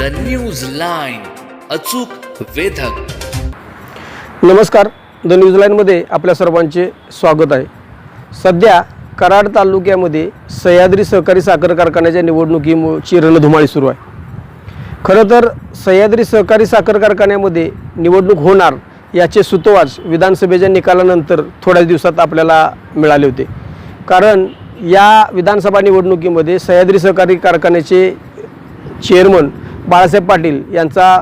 The news line अचूक वेधक. नमस्कार the news लाईनमध्ये आपल्या सर्वांचे स्वागत आहे. सध्या कराड तालुक्यामध्ये सह्याद्री सहकारी साखर कारखान्याच्या निवडणुकीची रणधुमाळी सुरू आहे. खरं तर सह्याद्री सहकारी साखर कारखान्यामध्ये निवडणूक होणार याचे सुतोवाच विधानसभेच्या निकालानंतर थोड्याच दिवसात आपल्याला मिळाले होते. कारण या विधानसभा निवडणुकीमध्ये सह्याद्री सहकारी कारखान्याचे चेअरमन बाळासाहेब पाटील यांचा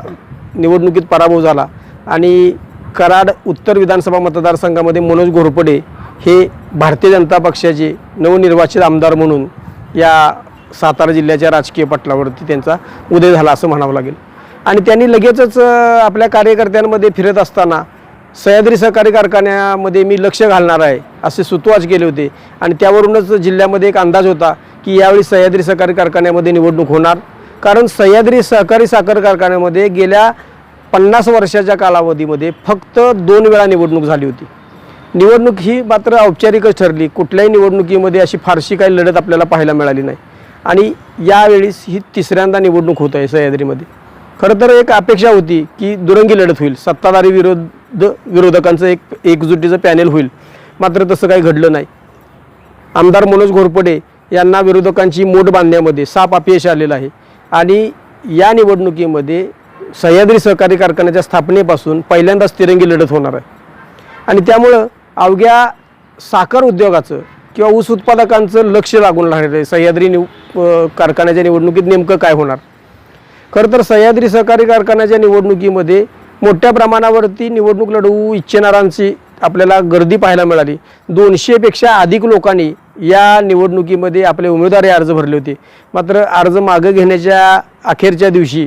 निवडणुकीत पराभव झाला आणि कराड उत्तर विधानसभा मतदारसंघामध्ये मनोज घोरपडे हे भारतीय जनता पक्षाचे नवनिर्वाचित आमदार म्हणून या सातारा जिल्ह्याच्या राजकीय पटलावरती त्यांचा उदय झाला असं म्हणावं लागेल. आणि त्यांनी लगेचच आपल्या कार्यकर्त्यांमध्ये फिरत असताना सह्याद्री सहकारी कारखान्यामध्ये मी लक्ष घालणार आहे असे सुतवाच केले होते. आणि त्यावरूनच जिल्ह्यामध्ये एक अंदाज होता की यावेळी सह्याद्री सहकारी कारखान्यामध्ये निवडणूक होणार. कारण सह्याद्री सहकारी साखर कारखान्यामध्ये गेल्या पन्नास वर्षाच्या कालावधीमध्ये फक्त दोन वेळा निवडणूक झाली होती. निवडणूक ही मात्र औपचारिकच ठरली. कुठल्याही निवडणुकीमध्ये अशी फारशी काही लढत आपल्याला पाहायला मिळाली नाही. आणि यावेळीस ही तिसऱ्यांदा निवडणूक होत आहे सह्याद्रीमध्ये. खरं तर एक अपेक्षा होती की दुरंगी लढत होईल. सत्ताधारी विरोध विरोधकांचं एक एकजुटीचं पॅनेल होईल. मात्र तसं काही घडलं नाही. आमदार मनोज घोरपडे यांना विरोधकांची मोठ बांधण्यामध्ये साप अपयश आलेलं आहे. आणि या निवडणुकीमध्ये सह्याद्री सहकारी कारखान्याच्या स्थापनेपासून पहिल्यांदाच तिरंगी लढत होणार आहे. आणि त्यामुळं अवघ्या साखर उद्योगाचं किंवा ऊस उत्पादकांचं लक्ष लागून राहणार आहे. सह्याद्री निव कारखान्याच्या निवडणुकीत नेमकं काय होणार? खरं तर सह्याद्री सहकारी कारखान्याच्या निवडणुकीमध्ये मोठ्या प्रमाणावरती निवडणूक लढवू इच्छिणाऱ्यांची आपल्याला गर्दी पाहायला मिळाली. दोनशेपेक्षा अधिक लोकांनी या निवडणुकीमध्ये आपले उमेदवारी अर्ज भरले होते. मात्र अर्ज मागं घेण्याच्या अखेरच्या दिवशी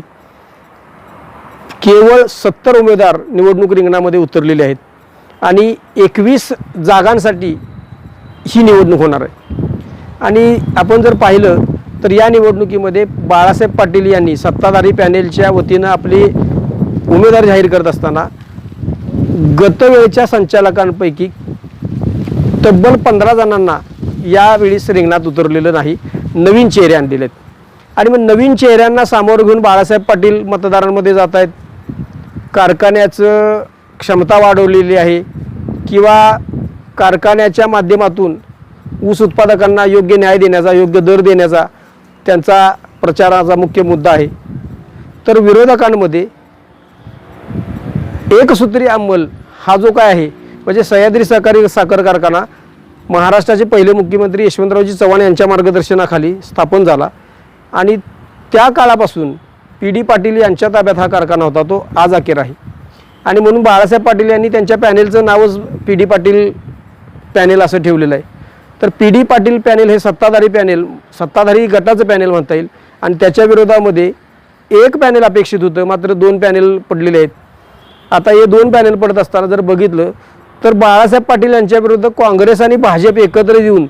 केवळ सत्तर उमेदवार निवडणूक रिंगणामध्ये उतरलेले आहेत आणि एकवीस जागांसाठी ही निवडणूक होणार आहे. आणि आपण जर पाहिलं तर या निवडणुकीमध्ये बाळासाहेब पाटील यांनी सत्ताधारी पॅनेलच्या वतीनं आपली उमेदवार जाहीर करत असताना गतवेळच्या संचालकांपैकी तब्बल पंधरा जणांना यावेळीस रिंगणात उतरलेलं नाही. नवीन चेहरे आणलेले आहेत आणि मग नवीन चेहऱ्यांना सामोरं घेऊन बाळासाहेब पाटील मतदारांमध्ये जात आहेत कारखान्याचं क्षमता वाढवलेली आहे किंवा कारखान्याच्या माध्यमातून ऊस उत्पादकांना योग्य न्याय देण्याचा योग्य दर देण्याचा त्यांचा प्रचाराचा मुख्य मुद्दा आहे. तर विरोधकांमध्ये एकसूत्री अंमल हा जो काय आहे म्हणजे सह्याद्री सहकारी साखर कारखाना महाराष्ट्राचे पहिले मुख्यमंत्री यशवंतरावजी चव्हाण यांच्या मार्गदर्शनाखाली स्थापन झाला. आणि त्या काळापासून पी डी पाटील यांच्या ताब्यात हा कारखाना होता तो आज अखेर आहे. आणि म्हणून बाळासाहेब पाटील यांनी त्यांच्या पॅनेलचं नावच पी डी पाटील पॅनेल असं ठेवलेलं आहे. तर पी डी पाटील पॅनेल हे सत्ताधारी पॅनेल सत्ताधारी गटाचं पॅनेल म्हणता येईल. आणि त्याच्या विरोधामध्ये एक पॅनेल अपेक्षित होतं मात्र दोन पॅनेल पडलेले आहेत. आता हे दोन पॅनेल पडत असताना जर बघितलं तर बाळासाहेब पाटील यांच्या विरुद्ध काँग्रेस आणि भाजप एकत्र येऊन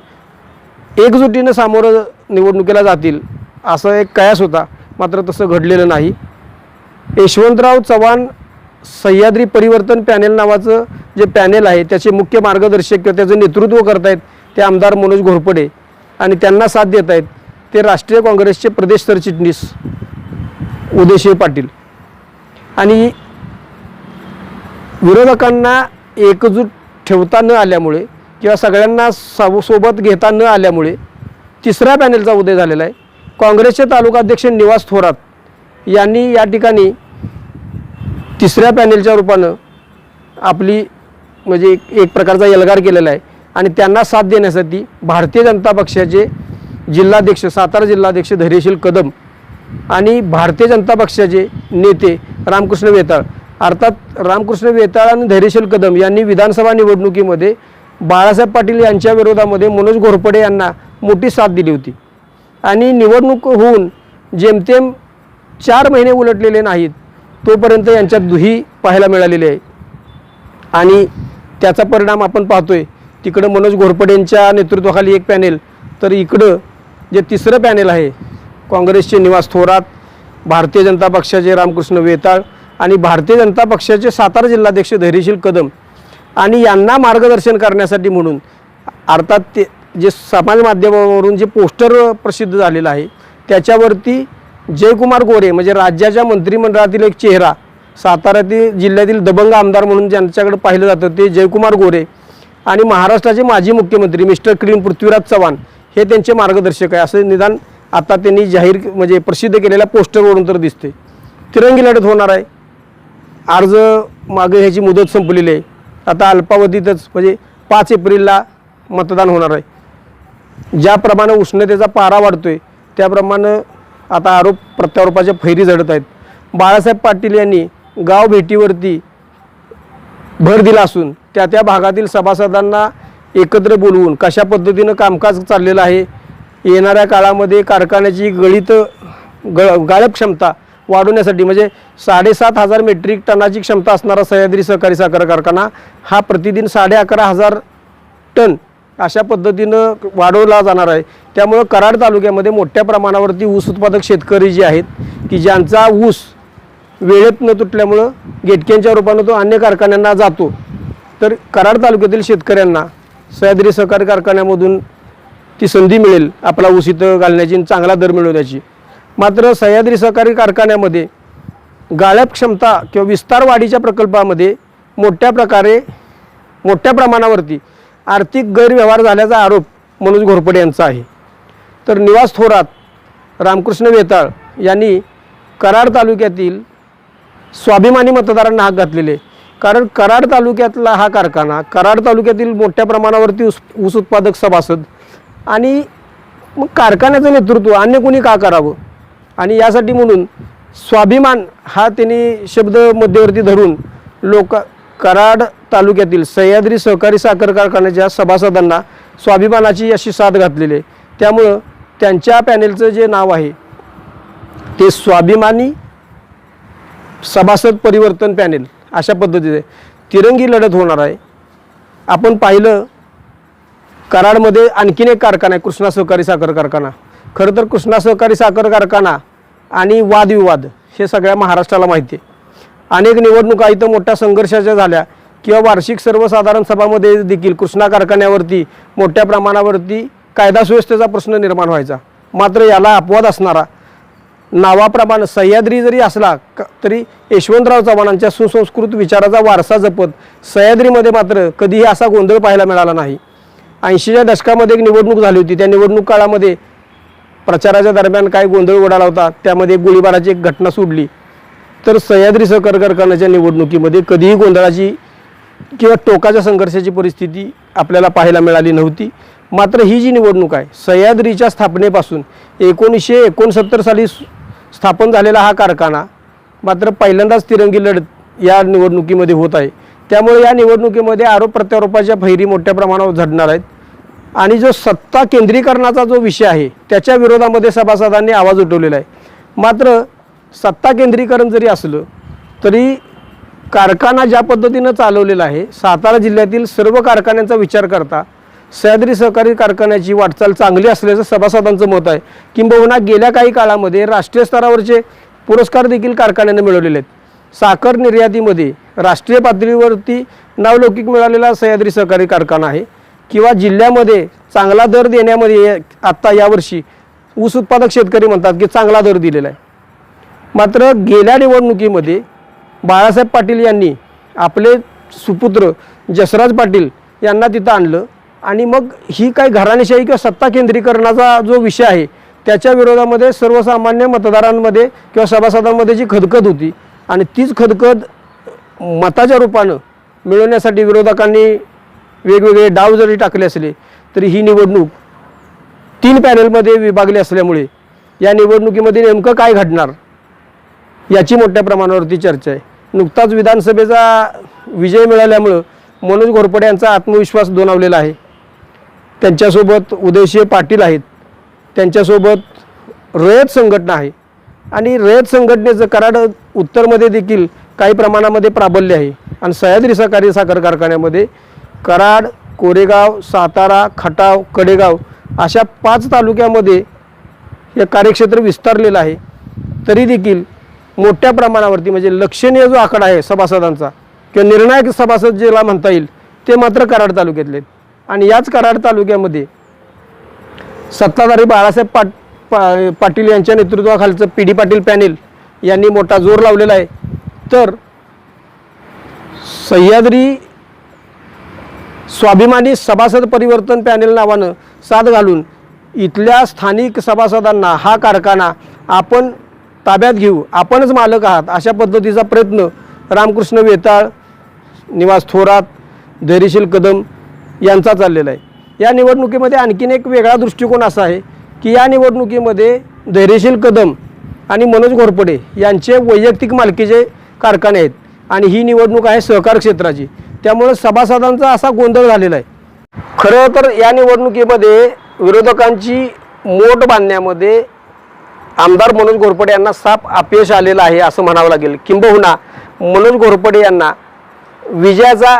एकजुटीनं सामोरं निवडणुकीला जातील असं एक कयास होता. मात्र तसं घडलेलं नाही. यशवंतराव चव्हाण सह्याद्री परिवर्तन पॅनेल नावाचं जे पॅनेल आहे त्याचे मुख्य मार्गदर्शक किंवा त्याचं नेतृत्व करतायत ते आमदार मनोज घोरपडे. आणि त्यांना साथ देत आहेत ते राष्ट्रीय काँग्रेसचे प्रदेश सरचिटणीस उदयशिव पाटील. आणि विरोधकांना एकजूट ठेवता न आल्यामुळे किंवा सगळ्यांना साव सोबत घेता न आल्यामुळे तिसऱ्या पॅनेलचा उदय झालेला आहे. काँग्रेसचे तालुकाध्यक्ष निवास थोरात यांनी या ठिकाणी तिसऱ्या पॅनेलच्या रूपानं आपली म्हणजे एक- एक प्रकारचा एल्गार केलेला आहे आणि त्यांना साथ देण्यासाठी भारतीय जनता पक्षाचे जिल्हाध्यक्ष सातारा जिल्हाध्यक्ष धैर्यशील कदम आणि भारतीय जनता पक्षाचे नेते रामकृष्ण वेताळ अर्थात रामकृष्ण वेताळ आणि धैर्यशील कदम यांनी विधानसभा निवडणुकीमध्ये बाळासाहेब पाटील यांच्या विरोधामध्ये मनोज घोरपडे यांना मोठी साथ दिली होती. आणि निवडणूक होऊन जेमतेम चार महिने उलटलेले नाहीत तोपर्यंत यांच्यात दुही पाहायला मिळालेली आहे. आणि त्याचा परिणाम आपण पाहतोय तिकडं मनोज घोरपडेंच्या नेतृत्वाखाली एक पॅनेल तर इकडं जे तिसरं पॅनेल आहे काँग्रेसचे निवास थोरात भारतीय जनता पक्षाचे रामकृष्ण वेताळ आणि भारतीय जनता पक्षाचे सातारा जिल्हाध्यक्ष धैर्यशील कदम आणि यांना मार्गदर्शन करण्यासाठी म्हणून अर्थात ते जे समाज माध्यमावरून जे पोस्टर प्रसिद्ध झालेलं आहे त्याच्यावरती जयकुमार गोरे म्हणजे राज्याच्या मंत्रिमंडळातील एक चेहरा साताऱ्यातील जिल्ह्यातील दबंग आमदार म्हणून ज्यांच्याकडे पाहिलं जातं ते जयकुमार गोरे आणि महाराष्ट्राचे माजी मुख्यमंत्री मिस्टर क्लीन पृथ्वीराज चव्हाण हे त्यांचे मार्गदर्शक आहे. असं निदान आता त्यांनी जाहीर म्हणजे प्रसिद्ध केलेल्या पोस्टरवरून तर दिसते तिरंगी लढत होणार आहे. अर्ज मागे ह्याची मुदत संपलेली आहे. आता अल्पावधीतच म्हणजे पाच एप्रिलला मतदान होणार आहे. ज्याप्रमाणे उष्णतेचा पारा वाढतो आहे त्याप्रमाणे आता आरोप प्रत्यारोपाच्या फैरी झडत आहेत. बाळासाहेब पाटील यांनी गाव भेटीवरती भर दिला असून त्या त्या भागातील सभासदांना एकत्र बोलवून कशा पद्धतीनं कामकाज चाललेलं आहे येणाऱ्या काळामध्ये कारखान्याची गळीत ग गाळप क्षमता वाढवण्यासाठी म्हणजे साडेसात हजार मेट्रिक टनाची क्षमता असणारा सह्याद्री सहकारी साखर कारखाना हा प्रतिदिन साडे अकरा हजार टन अशा पद्धतीनं वाढवला जाणार आहे. त्यामुळं कराड तालुक्यामध्ये मोठ्या प्रमाणावरती ऊस उत्पादक शेतकरी जे आहेत की ज्यांचा ऊस वेळेत न तुटल्यामुळं गेटक्यांच्या रूपानं तो अन्य कारखान्यांना जातो. तर कराड तालुक्यातील शेतकऱ्यांना सह्याद्री सहकारी कारखान्यामधून ती संधी मिळेल आपला ऊस इथं घालण्याची आणि चांगला दर मिळवण्याची. मात्र सह्याद्री सहकारी कारखान्यामध्ये गाळप क्षमता किंवा विस्तार वाढीच्या प्रकल्पामध्ये मोठ्या प्रकारे मोठ्या प्रमाणावरती आर्थिक गैरव्यवहार झाल्याचा आरोप मनोज घोरपडे यांचा आहे. तर निवास थोरात रामकृष्ण वेताळ यांनी कराड तालुक्यातील स्वाभिमानी मतदारांना हाक घातलेले. कारण कराड तालुक्यातला हा कारखाना कराड तालुक्यातील मोठ्या प्रमाणावरती ऊस ऊस उत्पादक सभासद आणि मग कारखान्याचं नेतृत्व अन्य कोणी का करावं? आणि यासाठी म्हणून स्वाभिमान हा त्यांनी शब्द मध्यवर्ती धरून लोक कराड तालुक्यातील सह्याद्री सहकारी साखर कारखान्याच्या सभासदांना स्वाभिमानाची अशी साथ घातलेली आहे. त्यामुळं त्यांच्या पॅनेलचं जे नाव आहे ते स्वाभिमानी सभासद परिवर्तन पॅनेल अशा पद्धतीचे तिरंगी लढत होणार आहे. आपण पाहिलं कराडमध्ये आणखीन एक कारखाना आहे कृष्णा सहकारी साखर कारखाना. खरं तर कृष्णा सहकारी साखर कारखाना आणि वादविवाद हे सगळ्या महाराष्ट्राला माहिती आहे. अनेक निवडणुका इथं मोठ्या संघर्षाच्या झाल्या किंवा वार्षिक सर्वसाधारण सभामध्ये देखील कृष्णा कारखान्यावरती मोठ्या प्रमाणावरती कायदा सुव्यवस्थेचा प्रश्न निर्माण व्हायचा. मात्र याला अपवाद असणारा नावाप्रमाणे सह्याद्री जरी असला क- तरी यशवंतराव चव्हाणांच्या सुसंस्कृत विचाराचा वारसा जपत सह्याद्रीमध्ये मात्र कधीही असा गोंधळ पाहायला मिळाला नाही. ऐंशीच्या दशकामध्ये एक निवडणूक झाली होती. त्या निवडणूक काळामध्ये प्रचाराच्या दरम्यान काय गोंधळ उडाला होता त्यामध्ये गोळीबाराची एक घटना सोडली तर सह्याद्री सहकार कारखान्याच्या निवडणुकीमध्ये कधीही गोंधळाची किंवा टोकाच्या संघर्षाची परिस्थिती आपल्याला पाहायला मिळाली नव्हती. मात्र ही जी निवडणूक आहे सह्याद्रीच्या स्थापनेपासून एकोणीसशे एकोणसत्तर साली स्थापन झालेला हा कारखाना मात्र पहिल्यांदाच तिरंगी लढत या निवडणुकीमध्ये होत आहे. त्यामुळे या निवडणुकीमध्ये आरोप प्रत्यारोपाच्या फैरी मोठ्या प्रमाणावर झडणार आहेत. आणि जो सत्ता केंद्रीकरणाचा जो विषय आहे त्याच्या विरोधामध्ये सभासदांनी आवाज उठवलेला आहे. मात्र सत्ता केंद्रीकरण जरी असलं तरी कारखाना ज्या पद्धतीनं चालवलेला आहे सातारा जिल्ह्यातील सर्व कारखान्यांचा विचार करता सह्याद्री सहकारी कारखान्याची वाटचाल चांगली असल्याचं सभासदांचं मत आहे. किंबहुना गेल्या काही काळामध्ये राष्ट्रीय स्तरावरचे पुरस्कार देखील कारखान्याने मिळवलेले आहेत. साखर निर्यातीमध्ये राष्ट्रीय पातळीवरती नावलौकिक मिळालेला सह्याद्री सहकारी कारखाना आहे. किंवा जिल्ह्यामध्ये चांगला दर देण्यामध्ये आत्ता यावर्षी ऊस उत्पादक शेतकरी म्हणतात की चांगला दर दिलेला आहे. मात्र गेल्या निवडणुकीमध्ये बाळासाहेब पाटील यांनी आपले सुपुत्र जसराज पाटील यांना तिथं आणलं आणि मग ही काही घराणेशाही किंवा सत्ता केंद्रीकरणाचा जो विषय आहे त्याच्या विरोधामध्ये सर्वसामान्य मतदारांमध्ये किंवा सभासदांमध्ये जी खदखद होती आणि तीच खदखद मताच्या रूपानं मिळवण्यासाठी विरोधकांनी वेगवेगळे डाव जरी टाकले असले तरी ही निवडणूक तीन पॅनलमध्ये विभागली असल्यामुळे या निवडणुकीमध्ये नेमकं काय घडणार याची मोठ्या प्रमाणावरती चर्चा आहे. नुकताच विधानसभेचा विजय मिळाल्यामुळं मनोज घोरपडे यांचा आत्मविश्वास दोनावलेला आहे. त्यांच्यासोबत उदयसिंह पाटील आहेत. त्यांच्यासोबत रयत संघटना आहे. आणि रयत संघटनेचं कराड उत्तरमध्ये देखील काही प्रमाणामध्ये प्राबल्य आहे. आणि सह्याद्री सहकारी साखर कारखान्यामध्ये कराड कोरेगाव सातारा खटाव कडेगाव अशा पाच तालुक्यामध्ये हे कार्यक्षेत्र विस्तारलेलं आहे तरी देखील मोठ्या प्रमाणावरती म्हणजे लक्षणीय जो आकडा आहे सभासदांचा किंवा निर्णायक सभासद ज्याला म्हणता येईल ते मात्र कराड तालुक्यातले आहेत. आणि याच कराड तालुक्यामध्ये सत्ताधारी बाळासाहेब पाट पा पाटील यांच्या नेतृत्वाखालचं पी डी पाटील पॅनेल यांनी मोठा जोर लावलेला आहे तर सह्याद्री स्वाभिमानी सभासद परिवर्तन पॅनेल नावानं साथ घालून इथल्या स्थानिक सभासदांना हा कारखाना आपण ताब्यात घेऊ आपणच मालक आहात अशा पद्धतीचा प्रयत्न रामकृष्ण वेताळ निवास थोरात धैर्यशील कदम यांचा चाललेला आहे. या निवडणुकीमध्ये आणखीन एक वेगळा दृष्टिकोन असा आहे की या निवडणुकीमध्ये धैर्यशील कदम आणि मनोज घोरपडे यांचे वैयक्तिक मालकीचे कारखाने आहेत आणि ही निवडणूक आहे सहकार क्षेत्राची. त्यामुळे सभासदांचा असा गोंधळ झालेला आहे. खरं तर या निवडणुकीमध्ये विरोधकांची मोट बांधण्यामध्ये आमदार मनोज घोरपडे यांना साफ अपयश आलेलं आहे असं म्हणावं लागेल. किंबहुना मनोज घोरपडे यांना विजयाचा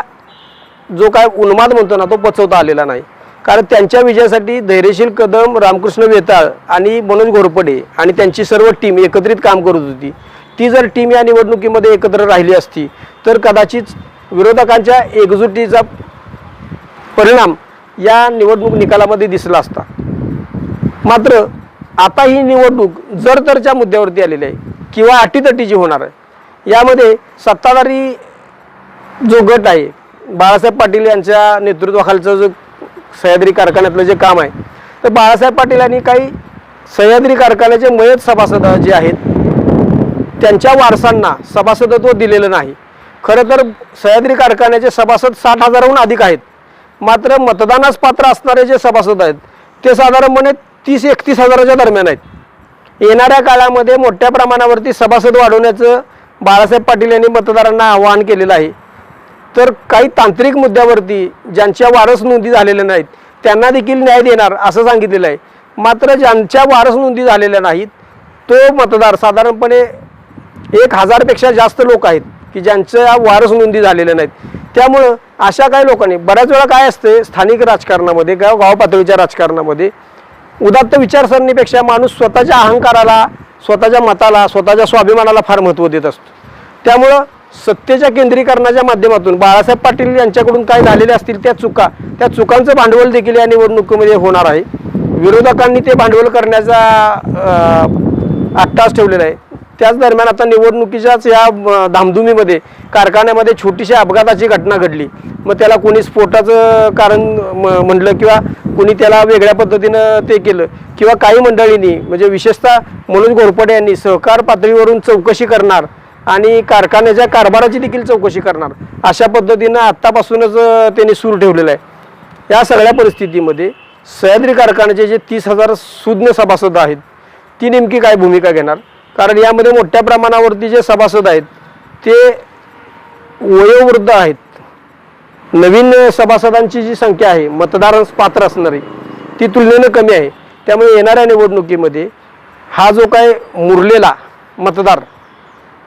जो काय उन्माद म्हणतो ना तो पचवता आलेला नाही. कारण त्यांच्या विजयासाठी धैर्यशील कदम रामकृष्ण वेताळ आणि मनोज घोरपडे आणि त्यांची सर्व टीम एकत्रित काम करत होती. ती जर टीम या निवडणुकीमध्ये एकत्र राहिली असती तर कदाचित विरोधकांच्या एकजुटीचा परिणाम या निवडणूक निकालामध्ये दिसला असता. मात्र आता ही निवडणूक जर तरच्या मुद्द्यावरती आलेली आहे किंवा अटीतटीची होणार आहे यामध्ये सत्ताधारी जो गट आहे बाळासाहेब पाटील यांच्या नेतृत्वाखालचं जो सह्याद्री कारखान्यातलं जे काम आहे तर बाळासाहेब पाटील यांनी काही सह्याद्री कारखान्याचे मयत सभासद जे आहेत त्यांच्या वारसांना सभासदत्व दिलेलं नाही. खरं तर सह्याद्री कारखान्याचे सभासद साठ हजाराहून अधिक आहेत. मात्र मतदानास पात्र असणारे जे सभासद आहेत ते साधारणपणे तीस एकतीस हजाराच्या दरम्यान आहेत. येणाऱ्या काळामध्ये मोठ्या प्रमाणावरती सभासद वाढवण्याचं बाळासाहेब पाटील यांनी मतदारांना आवाहन केलेलं आहे. तर काही तांत्रिक मुद्द्यावरती ज्यांच्या वारस नोंदी झालेल्या नाहीत त्यांना देखील न्याय देणार असं सांगितलेलं आहे. मात्र ज्यांच्या वारस नोंदी झालेल्या नाहीत तो मतदार साधारणपणे एक हजारपेक्षा जास्त लोक आहेत. की ज्यांच्या वारस नोंदी झालेल्या नाहीत. त्यामुळं अशा काही लोकांनी बऱ्याच वेळा काय असते स्थानिक राजकारणामध्ये गाव गाव पातळीच्या राजकारणामध्ये उदात्त विचारसरणीपेक्षा माणूस स्वतःच्या अहंकाराला स्वतःच्या मताला स्वतःच्या स्वाभिमानाला फार महत्त्व देत असतो. त्यामुळं सत्तेच्या केंद्रीकरणाच्या माध्यमातून बाळासाहेब पाटील यांच्याकडून काय झालेले असतील त्या चुका त्या चुकांचं भांडवल देखील या निवडणुकीमध्ये होणार आहे. विरोधकांनी ते भांडवल करण्याचा आत्ताच अट्टास ठेवलेला आहे. त्याच दरम्यान आता निवडणुकीच्याच या धामधुमीमध्ये कारखान्यामध्ये छोटीशी अपघाताची घटना घडली. मग त्याला कोणी स्फोटाचं कारण म- म्हणलं किंवा कोणी त्याला वेगळ्या पद्धतीनं ते केलं किंवा काही मंडळींनी म्हणजे विशेषतः मनोज घोरपडे यांनी सहकार पातळीवरून चौकशी करणार आणि कारखान्याच्या कारभाराची देखील चौकशी करणार अशा पद्धतीनं आत्तापासूनच त्यांनी सूर ठेवलेला आहे. या सगळ्या परिस्थितीमध्ये सह्याद्री कारखान्याचे जे तीस हजार सुज्ञ सभासद आहेत ती नेमकी काय भूमिका घेणार? कारण यामध्ये मोठ्या प्रमाणावरती जे सभासद आहेत ते वयोवृद्ध आहेत. नवीन सभासदांची जी संख्या आहे मतदारांस पात्र असणारी ती तुलनेनं कमी आहे. त्यामुळे येणाऱ्या निवडणुकीमध्ये हा जो काय मुरलेला मतदार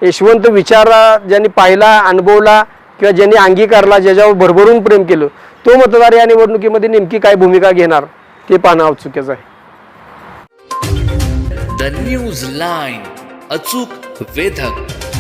यशवंत विचारा ज्यांनी पाहिला अनुभवला किंवा ज्यांनी अंगीकारला ज्याच्यावर भरभरून प्रेम केलं तो मतदार या निवडणुकीमध्ये नेमकी काय भूमिका घेणार ते पाहणं औत्सुक्याचं आहे. न्यूज लाईन अचूक वेधक.